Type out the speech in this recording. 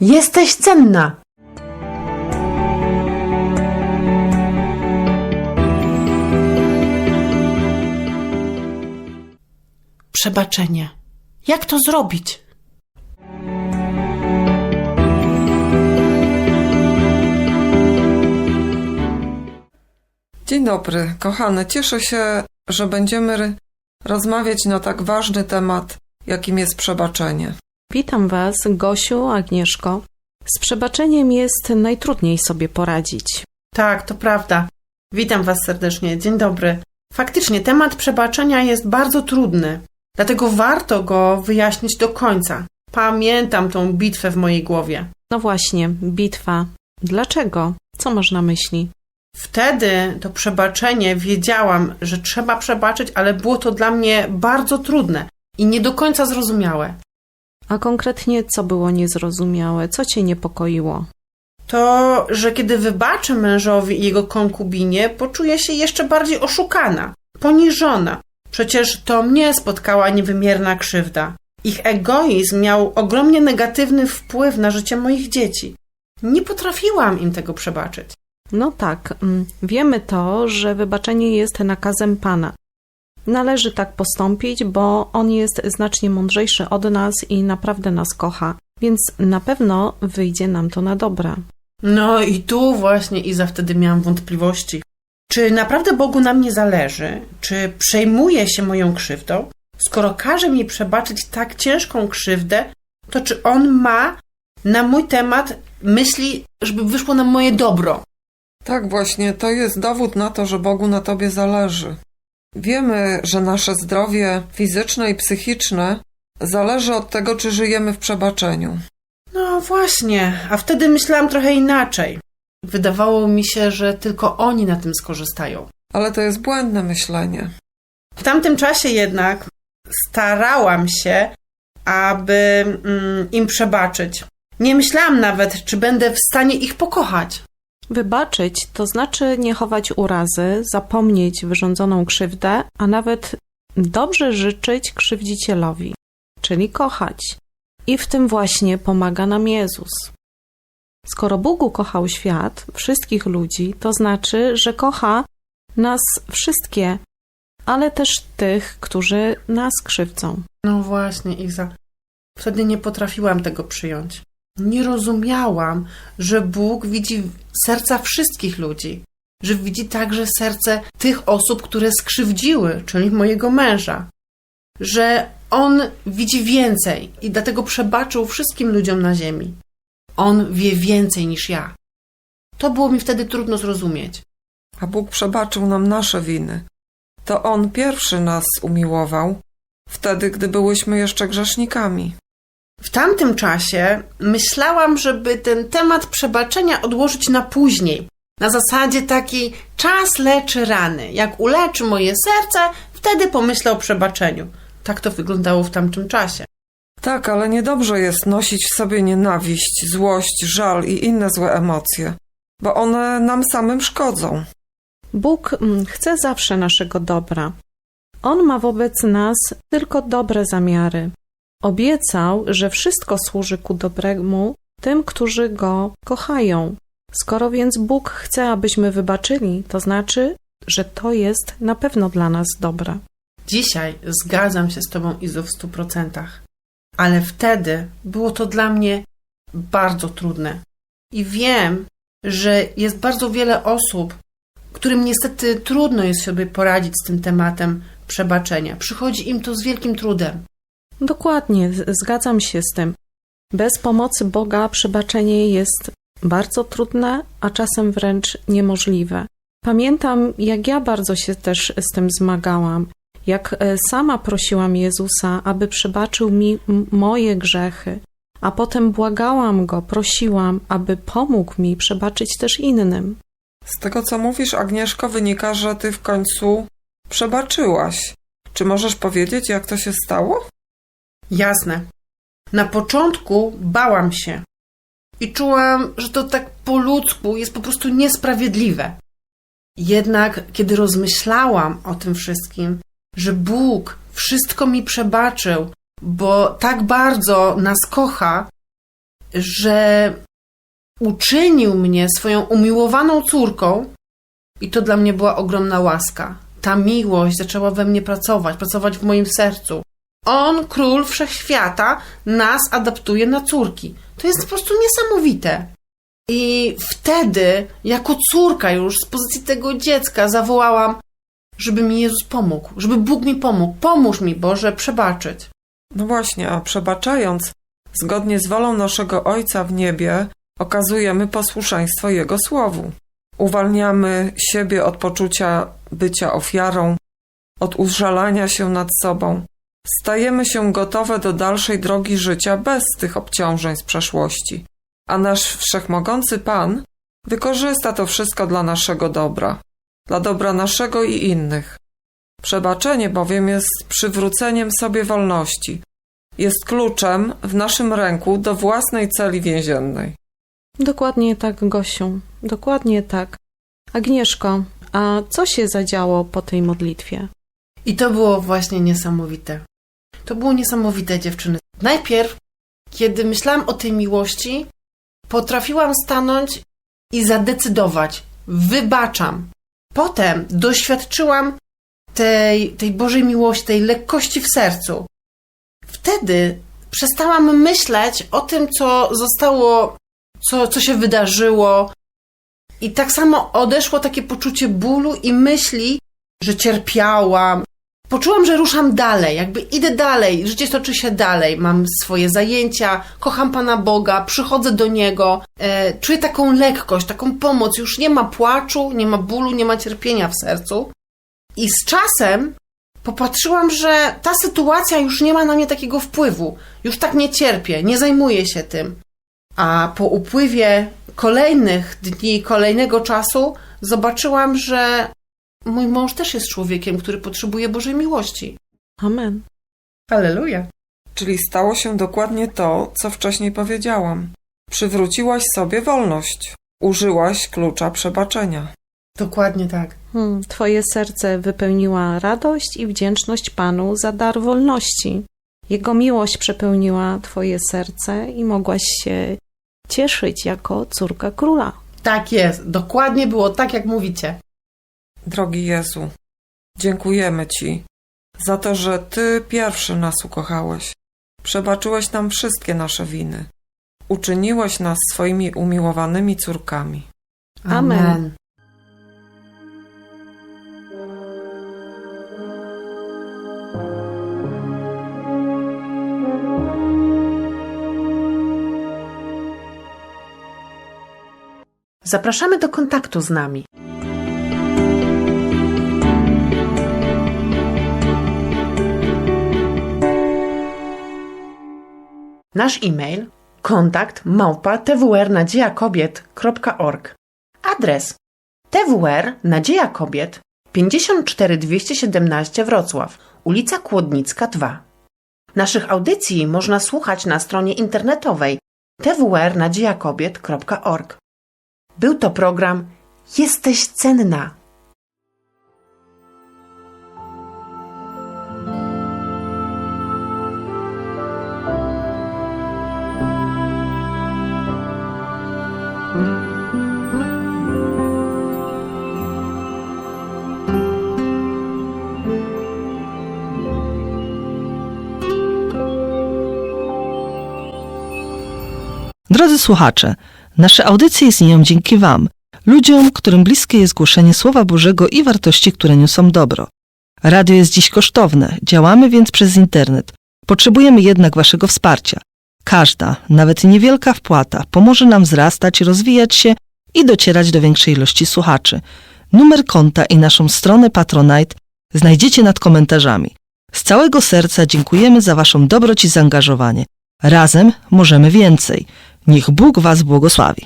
Jesteś cenna. Przebaczenie. Jak to zrobić? Dzień dobry, kochane. Cieszę się, że będziemy rozmawiać na tak ważny temat, jakim jest przebaczenie. Witam Was, Gosiu, Agnieszko. Z przebaczeniem jest najtrudniej sobie poradzić. Tak, to prawda. Witam Was serdecznie. Dzień dobry. Faktycznie temat przebaczenia jest bardzo trudny, dlatego warto go wyjaśnić do końca. Pamiętam tą bitwę w mojej głowie. No właśnie, bitwa. Dlaczego? Co masz na myśli? Wtedy to przebaczenie wiedziałam, że trzeba przebaczyć, ale było to dla mnie bardzo trudne i nie do końca zrozumiałe. A konkretnie co było niezrozumiałe? Co Cię niepokoiło? To, że kiedy wybaczę mężowi i jego konkubinie, poczuję się jeszcze bardziej oszukana, poniżona. Przecież to mnie spotkała niewymierna krzywda. Ich egoizm miał ogromnie negatywny wpływ na życie moich dzieci. Nie potrafiłam im tego przebaczyć. No tak, mm, wiemy to, że wybaczenie jest nakazem Pana. Należy tak postąpić, bo On jest znacznie mądrzejszy od nas i naprawdę nas kocha, więc na pewno wyjdzie nam to na dobre. No i tu właśnie Iza wtedy miałam wątpliwości. Czy naprawdę Bogu na mnie zależy? Czy przejmuje się moją krzywdą? Skoro każe mi przebaczyć tak ciężką krzywdę, to czy On ma na mój temat myśli, żeby wyszło na moje dobro? Tak właśnie, to jest dowód na to, że Bogu na tobie zależy. Wiemy, że nasze zdrowie fizyczne i psychiczne zależy od tego, czy żyjemy w przebaczeniu. No właśnie, a wtedy myślałam trochę inaczej. Wydawało mi się, że tylko oni na tym skorzystają. Ale to jest błędne myślenie. W tamtym czasie jednak starałam się, aby mm, im przebaczyć. Nie myślałam nawet, czy będę w stanie ich pokochać. Wybaczyć to znaczy nie chować urazy, zapomnieć wyrządzoną krzywdę, a nawet dobrze życzyć krzywdzicielowi, czyli kochać. I w tym właśnie pomaga nam Jezus. Skoro Bóg ukochał świat, wszystkich ludzi, to znaczy, że kocha nas wszystkie, ale też tych, którzy nas krzywdzą. No właśnie, Iza. Wtedy nie potrafiłam tego przyjąć. Nie rozumiałam, że Bóg widzi serca wszystkich ludzi, że widzi także serce tych osób, które skrzywdziły, czyli mojego męża, że On widzi więcej i dlatego przebaczył wszystkim ludziom na ziemi. On wie więcej niż ja. To było mi wtedy trudno zrozumieć. A Bóg przebaczył nam nasze winy. To On pierwszy nas umiłował, wtedy, gdy byłyśmy jeszcze grzesznikami. W tamtym czasie myślałam, żeby ten temat przebaczenia odłożyć na później. Na zasadzie takiej czas leczy rany. Jak uleczy moje serce, wtedy pomyślę o przebaczeniu. Tak to wyglądało w tamtym czasie. Tak, ale niedobrze jest nosić w sobie nienawiść, złość, żal i inne złe emocje, bo one nam samym szkodzą. Bóg mm, chce zawsze naszego dobra. On ma wobec nas tylko dobre zamiary. Obiecał, że wszystko służy ku dobremu tym, którzy go kochają. Skoro więc Bóg chce, abyśmy wybaczyli, to znaczy, że to jest na pewno dla nas dobre. Dzisiaj zgadzam się z Tobą, Izo, w stu procentach. Ale wtedy było to dla mnie bardzo trudne. I wiem, że jest bardzo wiele osób, którym niestety trudno jest sobie poradzić z tym tematem przebaczenia. Przychodzi im to z wielkim trudem. Dokładnie, zgadzam się z tym. Bez pomocy Boga przebaczenie jest bardzo trudne, a czasem wręcz niemożliwe. Pamiętam, jak ja bardzo się też z tym zmagałam, jak e, sama prosiłam Jezusa, aby przebaczył mi moje grzechy, a potem błagałam go, prosiłam, aby pomógł mi przebaczyć też innym. Z tego, co mówisz, Agnieszko, wynika, że ty w końcu przebaczyłaś. Czy możesz powiedzieć, jak to się stało? Jasne. Na początku bałam się i czułam, że to tak po ludzku jest po prostu niesprawiedliwe. Jednak kiedy rozmyślałam o tym wszystkim, że Bóg wszystko mi przebaczył, bo tak bardzo nas kocha, że uczynił mnie swoją umiłowaną córką i to dla mnie była ogromna łaska. Ta miłość zaczęła we mnie pracować, pracować w moim sercu. On, król wszechświata, nas adaptuje na córki. To jest po prostu niesamowite. I wtedy, jako córka już z pozycji tego dziecka, zawołałam, żeby mi Jezus pomógł, żeby Bóg mi pomógł. Pomóż mi, Boże, przebaczyć. No właśnie, a przebaczając, zgodnie z wolą naszego Ojca w niebie, okazujemy posłuszeństwo Jego Słowu. Uwalniamy siebie od poczucia bycia ofiarą, od użalania się nad sobą. Stajemy się gotowe do dalszej drogi życia bez tych obciążeń z przeszłości. A nasz wszechmogący Pan wykorzysta to wszystko dla naszego dobra, dla dobra naszego i innych. Przebaczenie bowiem jest przywróceniem sobie wolności. Jest kluczem w naszym ręku do własnej celi więziennej. Dokładnie tak, Gosiu. Dokładnie tak. Agnieszko, a co się zadziało po tej modlitwie? I to było właśnie niesamowite. To było niesamowite, dziewczyny. Najpierw, kiedy myślałam o tej miłości, potrafiłam stanąć i zadecydować: wybaczam. Potem doświadczyłam tej, tej Bożej miłości, tej lekkości w sercu. Wtedy przestałam myśleć o tym, co zostało, co, co się wydarzyło. I tak samo odeszło takie poczucie bólu i myśli, że cierpiałam. Poczułam, że ruszam dalej, jakby idę dalej, życie toczy się dalej. Mam swoje zajęcia, kocham Pana Boga, przychodzę do Niego, e, czuję taką lekkość, taką pomoc. Już nie ma płaczu, nie ma bólu, nie ma cierpienia w sercu. I z czasem popatrzyłam, że ta sytuacja już nie ma na mnie takiego wpływu. Już tak nie cierpię, nie zajmuję się tym. A po upływie kolejnych dni, kolejnego czasu, zobaczyłam, że mój mąż też jest człowiekiem, który potrzebuje Bożej miłości. Amen. Halleluja. Czyli stało się dokładnie to, co wcześniej powiedziałam. Przywróciłaś sobie wolność. Użyłaś klucza przebaczenia. Dokładnie tak. Hmm, twoje serce wypełniła radość i wdzięczność Panu za dar wolności. Jego miłość przepełniła twoje serce i mogłaś się cieszyć jako córka króla. Tak jest. Dokładnie było tak, jak mówicie. Drogi Jezu, dziękujemy Ci za to, że Ty pierwszy nas ukochałeś. Przebaczyłeś nam wszystkie nasze winy. Uczyniłeś nas swoimi umiłowanymi córkami. Amen. Zapraszamy do kontaktu z nami. Nasz e-mail kontakt małpa twrnadziejakobiet.org Adres TWR Nadzieja Kobiet 54217 Wrocław, ulica Kłodnicka 2. Naszych audycji można słuchać na stronie internetowej twrnadziejakobiet.org. Był to program Jesteś cenna. Drodzy słuchacze, nasze audycje istnieją dzięki Wam, ludziom, którym bliskie jest głoszenie Słowa Bożego i wartości, które niosą dobro. Radio jest dziś kosztowne, działamy więc przez internet. Potrzebujemy jednak Waszego wsparcia. Każda, nawet niewielka wpłata pomoże nam wzrastać, rozwijać się i docierać do większej ilości słuchaczy. Numer konta i naszą stronę Patronite znajdziecie nad komentarzami. Z całego serca dziękujemy za Waszą dobroć i zaangażowanie. Razem możemy więcej. Niech Bóg Was błogosławi.